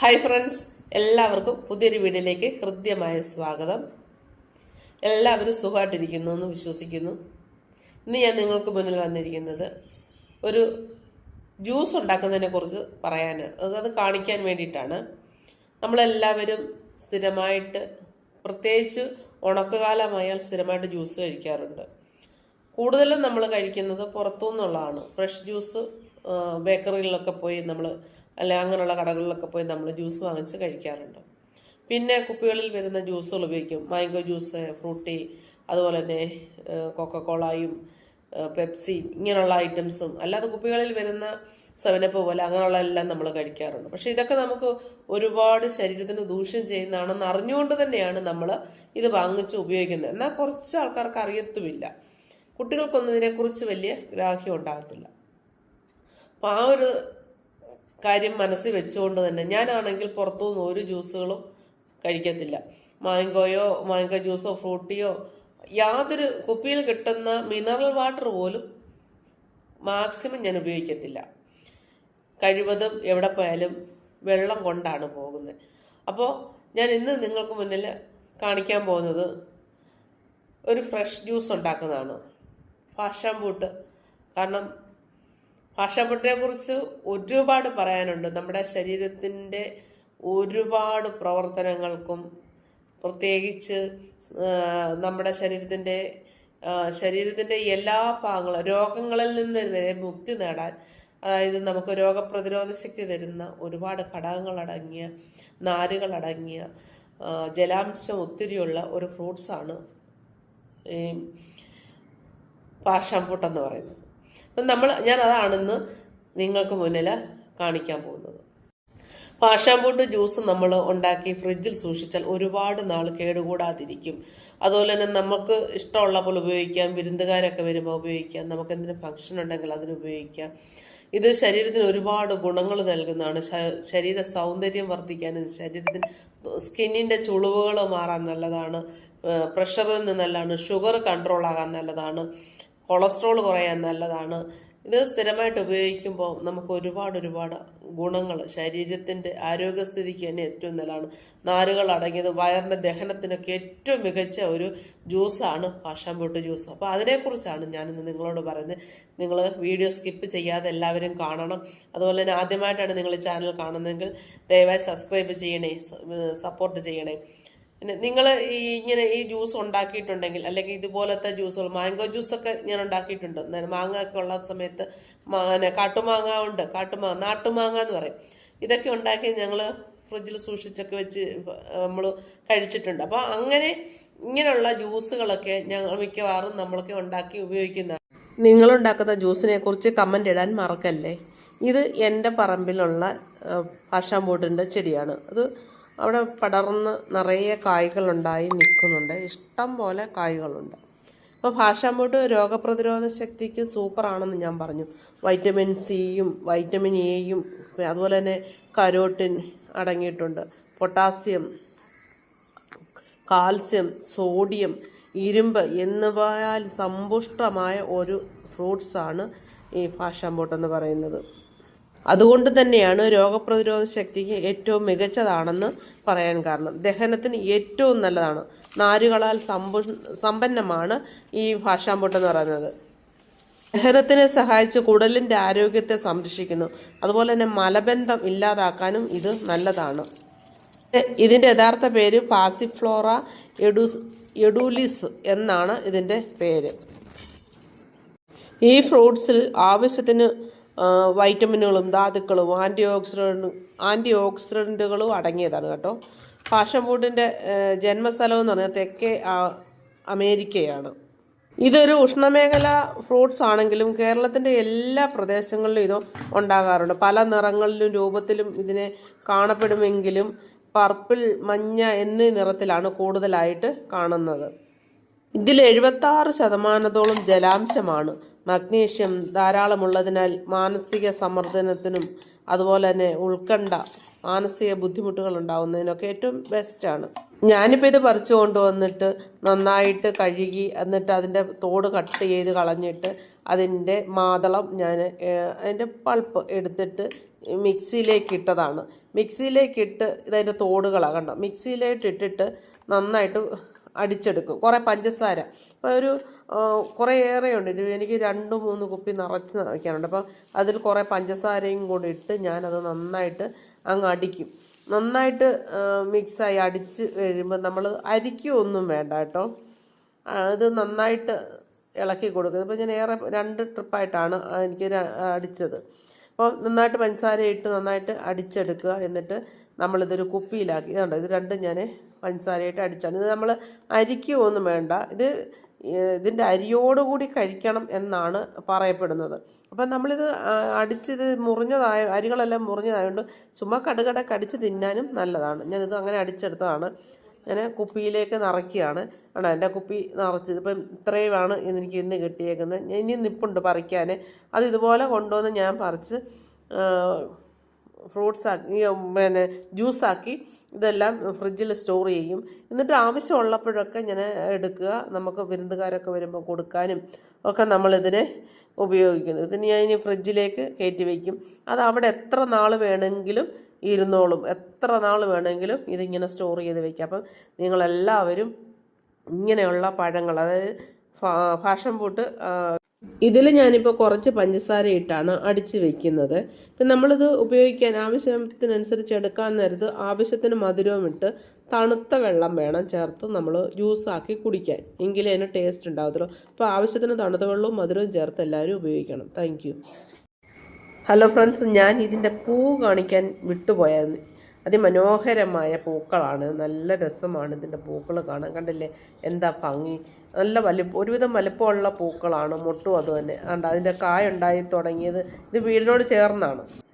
Hi friends എല്ലാവർക്കും പുതിയൊരു വീഡിയോയിലേക്ക് ഹൃദ്യമായ സ്വാഗതം. എല്ലാവരും സുഖമായിട്ടിരിക്കുന്നു എന്ന് വിശ്വസിക്കുന്നു. ഇന്ന് ഞാൻ നിങ്ങൾക്ക് മുന്നിൽ വന്നിരിക്കുന്നത് ഒരു ജ്യൂസ് ഉണ്ടാക്കുന്നതിനെ കുറിച്ച് പറയാൻ അത് കാണിക്കാൻ വേണ്ടിയിട്ടാണ്. നമ്മളെല്ലാവരും സ്ഥിരമായിട്ട് പ്രത്യേകിച്ച് ഉണക്കുകാലമായാൽ സ്ഥിരമായിട്ട് ജ്യൂസ് കഴിക്കാറുണ്ട്. കൂടുതലും നമ്മൾ കഴിക്കുന്നത് പുറത്തുനിന്നുള്ളതാണ്. ഫ്രഷ് ജ്യൂസ് ബേക്കറികളിലൊക്കെ പോയി നമ്മൾ അല്ല അങ്ങനെയുള്ള കടകളിലൊക്കെ പോയി നമ്മൾ ജ്യൂസ് വാങ്ങിച്ച് കഴിക്കാറുണ്ട്. പിന്നെ കുപ്പികളിൽ വരുന്ന ജ്യൂസുകൾ ഉപയോഗിക്കും. മാംഗോ ജ്യൂസ് ഫ്രൂട്ടി അതുപോലെ തന്നെ കൊക്കക്കോളയും പെപ്സി ഇങ്ങനെയുള്ള ഐറ്റംസും അല്ലാതെ കുപ്പികളിൽ വരുന്ന സെവനപ്പ് പോലെ അങ്ങനെയുള്ള എല്ലാം നമ്മൾ കഴിക്കാറുണ്ട്. പക്ഷേ ഇതൊക്കെ നമുക്ക് ഒരുപാട് ശരീരത്തിന് ദൂഷ്യം ചെയ്യുന്നതാണെന്ന് അറിഞ്ഞുകൊണ്ട് തന്നെയാണ് നമ്മൾ ഇത് വാങ്ങിച്ച് ഉപയോഗിക്കുന്നത്. എന്നാൽ കുറച്ച് ആൾക്കാർക്ക് അറിയത്തുമില്ല. കുട്ടികൾക്കൊന്നും ഇതിനെക്കുറിച്ച് വലിയ ഗ്രാഹ്യം ഉണ്ടാകത്തില്ല. അപ്പോൾ ആ ഒരു കാര്യം മനസ്സിൽ വെച്ചുകൊണ്ട് തന്നെ. ഞാനാണെങ്കിൽ പുറത്തുനിന്ന് ഒരു ജ്യൂസുകളും കഴിക്കത്തില്ല. മാങ്കോയോ മാങ്കോ ജ്യൂസോ ഫ്രൂട്ടിയോ യാതൊരു കുപ്പിയിൽ കിട്ടുന്ന മിനറൽ വാട്ടർ പോലും മാക്സിമം ഞാൻ ഉപയോഗിക്കത്തില്ല. കഴിവതും എവിടെ പോയാലും വെള്ളം കൊണ്ടാണ് പോകുന്നത്. അപ്പോൾ ഞാൻ ഇന്ന് നിങ്ങൾക്ക് മുന്നിൽ കാണിക്കാൻ പോകുന്നത് ഒരു ഫ്രഷ് ജ്യൂസ് ഉണ്ടാക്കുന്നതാണ്. ഭാഷാമ്പൂട്ട് കാരണം ഭാഷാമ്പൂട്ടിനെ കുറിച്ച് ഒരുപാട് പറയാനുണ്ട്. നമ്മുടെ ശരീരത്തിന്റെ ഒരുപാട് പ്രവർത്തനങ്ങൾക്കും പ്രത്യേകിച്ച് നമ്മുടെ ശരീരത്തിന്റെ ശരീരത്തിന്റെ എല്ലാ ഭാഗങ്ങളും രോഗങ്ങളിൽ നിന്ന് വരെ മുക്തി നേടാൻ അതായത് നമുക്ക് രോഗപ്രതിരോധ ശക്തി തരുന്ന ഒരുപാട് ഘടകങ്ങളടങ്ങിയ നാരുകളടങ്ങിയ ജലാംശം ഒത്തിരിയുള്ള ഒരു ഫ്രൂട്ട്സാണ് ഈ പാഷാംപൂട്ടെന്ന് പറയുന്നത്. അപ്പം നമ്മൾ ഞാൻ അതാണെന്ന് നിങ്ങൾക്ക് മുന്നിൽ കാണിക്കാൻ പോകുന്നത്. പാഷാമ്പൂട്ട് ജ്യൂസ് നമ്മൾ ഉണ്ടാക്കി ഫ്രിഡ്ജിൽ സൂക്ഷിച്ചാൽ ഒരുപാട് നാൾ കേടുകൂടാതിരിക്കും. അതുപോലെ തന്നെ നമുക്ക് ഇഷ്ടമുള്ള പോലെ ഉപയോഗിക്കാം വിരുന്നുകാരൊക്കെ വരുമ്പോൾ ഉപയോഗിക്കാം നമുക്ക് എന്തെങ്കിലും ഫംഗ്ഷൻ ഉണ്ടെങ്കിൽ അതിന് ഉപയോഗിക്കാം. ഇത് ശരീരത്തിന് ഒരുപാട് ഗുണങ്ങൾ നൽകുന്നതാണ്. ശരീര സൗന്ദര്യം വർദ്ധിക്കാനും ശരീരത്തിന് സ്കിന്നിന്റെ ചുളിവുകൾ മാറാൻ നല്ലതാണ്. പ്രഷറിന് നല്ലതാണ് ഷുഗർ കൺട്രോൾ ആകാൻ നല്ലതാണ്. കൊളസ്ട്രോൾ കുറയാൻ നല്ലതാണ്. ഇത് സ്ഥിരമായിട്ട് ഉപയോഗിക്കുമ്പോൾ നമുക്ക് ഒരുപാട് ഒരുപാട് ഗുണങ്ങൾ ശരീരത്തിന്റെ ആരോഗ്യസ്ഥിതിക്ക് തന്നെ ഏറ്റവും നല്ലതാണ്. നാരുകൾ അടങ്ങിയത് വയറിന്റെ ദഹനത്തിനൊക്കെ ഏറ്റവും മികച്ച ഒരു ജ്യൂസാണ് പാഷാമ്പൂട്ട് ജ്യൂസ്. അപ്പോൾ അതിനെക്കുറിച്ചാണ് ഞാനിന്ന് നിങ്ങളോട് പറയുന്നത്. നിങ്ങൾ വീഡിയോ സ്കിപ്പ് ചെയ്യാതെ എല്ലാവരും കാണണം. അതുപോലെ തന്നെ ആദ്യമായിട്ടാണ് നിങ്ങൾ ചാനൽ കാണുന്നതെങ്കിൽ ദയവായി സബ്സ്ക്രൈബ് ചെയ്യണേ സപ്പോർട്ട് ചെയ്യണേ. നിങ്ങൾ ഈ ഇങ്ങനെ ഈ ജ്യൂസ് ഉണ്ടാക്കിയിട്ടുണ്ടെങ്കിൽ അല്ലെങ്കിൽ ഇതുപോലത്തെ ജ്യൂസുകൾ മാംഗോ ജ്യൂസൊക്കെ ഞാൻ ഉണ്ടാക്കിയിട്ടുണ്ട്. മാങ്ങ ഒക്കെ ഉള്ള സമയത്ത് പിന്നെ കാട്ടുമാങ്ങ ഉണ്ട്. കാട്ടുമാങ്ങ നാട്ടുമാങ്ങ എന്ന് പറയും. ഇതൊക്കെ ഉണ്ടാക്കി ഞങ്ങൾ ഫ്രിഡ്ജിൽ സൂക്ഷിച്ചൊക്കെ വെച്ച് നമ്മൾ കഴിച്ചിട്ടുണ്ട്. അപ്പോൾ അങ്ങനെ ഇങ്ങനെയുള്ള ജ്യൂസുകളൊക്കെ ഞങ്ങൾ മിക്കവാറും നമ്മളൊക്കെ ഉണ്ടാക്കി ഉപയോഗിക്കുന്നതാണ്. നിങ്ങളുണ്ടാക്കുന്ന ജ്യൂസിനെ കുറിച്ച് കമന്റ് ഇടാൻ മറക്കല്ലേ? ഇത് എന്റെ പറമ്പിലുള്ള പാഷാമ്പൂട്ടിന്റെ ചെടിയാണ്. അത് അവിടെ പടർന്ന് നിറയെ കായ്കളുണ്ടായി നിൽക്കുന്നുണ്ട്. ഇഷ്ടം പോലെ കായ്കളുണ്ട്. അപ്പോൾ ഭാഷാമ്പൂട്ട് രോഗപ്രതിരോധ ശക്തിക്ക് സൂപ്പറാണെന്ന് ഞാൻ പറഞ്ഞു. വൈറ്റമിൻ സിയും വൈറ്റമിൻ എയും അതുപോലെ തന്നെ കരോട്ടിൻ അടങ്ങിയിട്ടുണ്ട്. പൊട്ടാസ്യം കാൽസ്യം സോഡിയം ഇരുമ്പ് എന്നിവയാൽ സമ്പുഷ്ടമായ ഒരു ഫ്രൂട്ട്സാണ് ഈ ഭാഷാമ്പൂട്ടെന്ന് പറയുന്നത്. അതുകൊണ്ട് തന്നെയാണ് രോഗപ്രതിരോധ ശക്തിക്ക് ഏറ്റവും മികച്ചതാണെന്ന് പറയാൻ കാരണം. ദഹനത്തിന് ഏറ്റവും നല്ലതാണ്. നാരുകളാൽ സമ്പു സമ്പന്നമാണ് ഈ ഭാഷാമ്പൊട്ടെന്ന് പറയുന്നത്. ദഹനത്തിനെ സഹായിച്ച് കുടലിന്റെ ആരോഗ്യത്തെ സംരക്ഷിക്കുന്നു. അതുപോലെ തന്നെ മലബന്ധം ഇല്ലാതാക്കാനും ഇത് നല്ലതാണ്. ഇതിന്റെ യഥാർത്ഥ പേര് പാസിഫ്ലോറ എഡൂസ് എഡൂലിസ് എന്നാണ് ഇതിന്റെ പേര്. ഈ ഫ്രൂട്ട്സിൽ ആവശ്യത്തിന് വൈറ്റമിനുകളും ധാതുക്കളും ആന്റി ഓക്സിഡൻ ആന്റി ഓക്സിഡന്റുകളും അടങ്ങിയതാണ് കേട്ടോ. പാഷൻ ഫുഡിന്റെ ജന്മസ്ഥലം എന്ന് പറഞ്ഞാൽ തെക്കേ അമേരിക്കയാണ്. ഇതൊരു ഉഷ്ണമേഖല ഫ്രൂട്ട്സ് ആണെങ്കിലും കേരളത്തിന്റെ എല്ലാ പ്രദേശങ്ങളിലും ഇത് ഉണ്ടാകാറുണ്ട്. പല നിറങ്ങളിലും രൂപത്തിലും ഇതിനെ കാണപ്പെടുമെങ്കിലും പർപ്പിൾ മഞ്ഞ എന്നീ നിറത്തിലാണ് കൂടുതലായിട്ട് കാണുന്നത്. ഇതിൽ എഴുപത്താറ് ശതമാനത്തോളം ജലാംശമാണ് മഗ്നീഷ്യം ധാരാളമുള്ളതിനാൽ മാനസിക സമ്മർദ്ദനത്തിനും അതുപോലെ തന്നെ ഉൾക്കണ്ഠ മാനസിക ബുദ്ധിമുട്ടുകൾ ഉണ്ടാവുന്നതിനൊക്കെ ഏറ്റവും ബെസ്റ്റാണ് ഞാനിപ്പോൾ ഇത് പറിച്ചു കൊണ്ടുവന്നിട്ട് നന്നായിട്ട് കഴുകി എന്നിട്ട് അതിന്റെ തോട് കട്ട് ചെയ്ത് കളഞ്ഞിട്ട് അതിന്റെ മാതളം ഞാൻ അതിന്റെ പൾപ്പ് എടുത്തിട്ട് മിക്സിയിലേക്ക് ഇട്ടതാണ്. മിക്സിയിലേക്ക് ഇട്ട് ഇതതിന്റെ തോടുകളാണ് കണ്ടോ? മിക്സിയിലേക്ക് ഇട്ടിട്ട് നന്നായിട്ട് അടിച്ചെടുക്കും. കുറേ പഞ്ചസാര. അപ്പോൾ ഒരു കുറേയേറെ ഇത് എനിക്ക് രണ്ട് മൂന്ന് കുപ്പി നിറച്ച് വയ്ക്കാനുണ്ട്. അപ്പോൾ അതിൽ കുറേ പഞ്ചസാരയും കൂടി ഇട്ട് ഞാനത് നന്നായിട്ട് അങ്ങ് അടിക്കും. നന്നായിട്ട് മിക്സായി അടിച്ച് കഴിയുമ്പോൾ നമ്മൾ അരിക്കൊന്നും വേണ്ട കേട്ടോ. അത് നന്നായിട്ട് ഇളക്കി കൊടുക്കുന്നത് ഇപ്പോൾ ഞാൻ ഏറെ രണ്ട് ട്രിപ്പായിട്ടാണ് എനിക്ക് അടിച്ചത്. അപ്പോൾ നന്നായിട്ട് പഞ്ചസാര ഇട്ട് നന്നായിട്ട് അടിച്ചെടുക്കുക. എന്നിട്ട് നമ്മളിതൊരു കുപ്പിയിലാക്കി. ഇതുണ്ട്? ഇത് രണ്ടും ഞാൻ പഞ്ചസാരയായിട്ട് അടിച്ചാണ്. ഇത് നമ്മൾ അരിക്കുകയൊന്നും വേണ്ട. ഇത് ഇതിന്റെ അരിയോടുകൂടി കഴിക്കണം എന്നാണ് പറയപ്പെടുന്നത്. അപ്പം നമ്മളിത് അടിച്ചിത് മുറിഞ്ഞതായ അരികളെല്ലാം മുറിഞ്ഞതായതുകൊണ്ട് ചുമ്മാ കടുകട കടിച്ച് തിന്നാനും നല്ലതാണ്. ഞാനിത് അങ്ങനെ അടിച്ചെടുത്തതാണ്. ഞാൻ കുപ്പിയിലേക്ക് നിറയ്ക്കുകയാണ്. ആണ്? എന്റെ കുപ്പി നിറച്ചത് ഇപ്പം ഇത്രയുമാണ് എനിക്ക് ഇന്ന് കിട്ടിയേക്കുന്നത്. ഇനി നിപ്പുണ്ട് പറിക്കാൻ അത് ഇതുപോലെ കൊണ്ടുവന്ന് ഞാൻ പറിച്ച് ഫ്രൂട്ട്സ് ആക്കി പിന്നെ ജ്യൂസാക്കി ഇതെല്ലാം ഫ്രിഡ്ജിൽ സ്റ്റോർ ചെയ്യും. എന്നിട്ട് ആവശ്യമുള്ളപ്പോഴൊക്കെ ഞാൻ എടുക്കുക. നമുക്ക് വിരുന്നുകാരൊക്കെ വരുമ്പോൾ കൊടുക്കാനും ഒക്കെ നമ്മളിതിനെ ഉപയോഗിക്കുന്നു. ഇതിന് ഞാൻ ഇനി ഫ്രിഡ്ജിലേക്ക് കയറ്റി വയ്ക്കും അത് അവിടെ എത്ര നാൾ വേണമെങ്കിലും ഇരുന്നോളും. എത്ര നാൾ വേണമെങ്കിലും ഇതിങ്ങനെ സ്റ്റോർ ചെയ്ത് വയ്ക്കാം അപ്പം നിങ്ങളെല്ലാവരും ഇങ്ങനെയുള്ള പഴങ്ങൾ അതായത് ഫാഷൻ ഫുഡ് ഇതിൽ ഞാനിപ്പോൾ കുറച്ച് പഞ്ചസാര ഇട്ടാണ് അടിച്ച് വെക്കുന്നത്. ഇപ്പം നമ്മളിത് ഉപയോഗിക്കാൻ ആവശ്യത്തിനനുസരിച്ച് എടുക്കാൻ നേരത്ത് ആവശ്യത്തിന് മധുരവും ഇട്ട് തണുത്ത വെള്ളം വേണം ചേർത്ത് നമ്മൾ ജ്യൂസാക്കി കുടിക്കാൻ. എങ്കിലേ അതിന് ടേസ്റ്റ് ഉണ്ടാകത്തുള്ളൂ അപ്പോൾ ആവശ്യത്തിന് തണുത്ത വെള്ളവും മധുരവും ചേർത്ത് എല്ലാവരും ഉപയോഗിക്കണം. താങ്ക് ഹലോ ഫ്രണ്ട്സ് ഞാൻ ഇതിന്റെ പൂ കാണിക്കാൻ വിട്ടുപോയത് അതിമനോഹരമായ പൂക്കളാണ്. നല്ല രസമാണ് ഇതിന്റെ പൂക്കൾ കാണാൻ. കണ്ടില്ലേ? എന്താ ഭംഗി? നല്ല വലിപ്പം ഒരുവിധം വലിപ്പമുള്ള പൂക്കളാണ്. മുട്ടും അതുതന്നെ. അതുകൊണ്ട് കണ്ട? അതിന്റെ കായ ഉണ്ടായി തുടങ്ങിയത്. ഇത് വീടിനോട് ചേർന്നാണ്.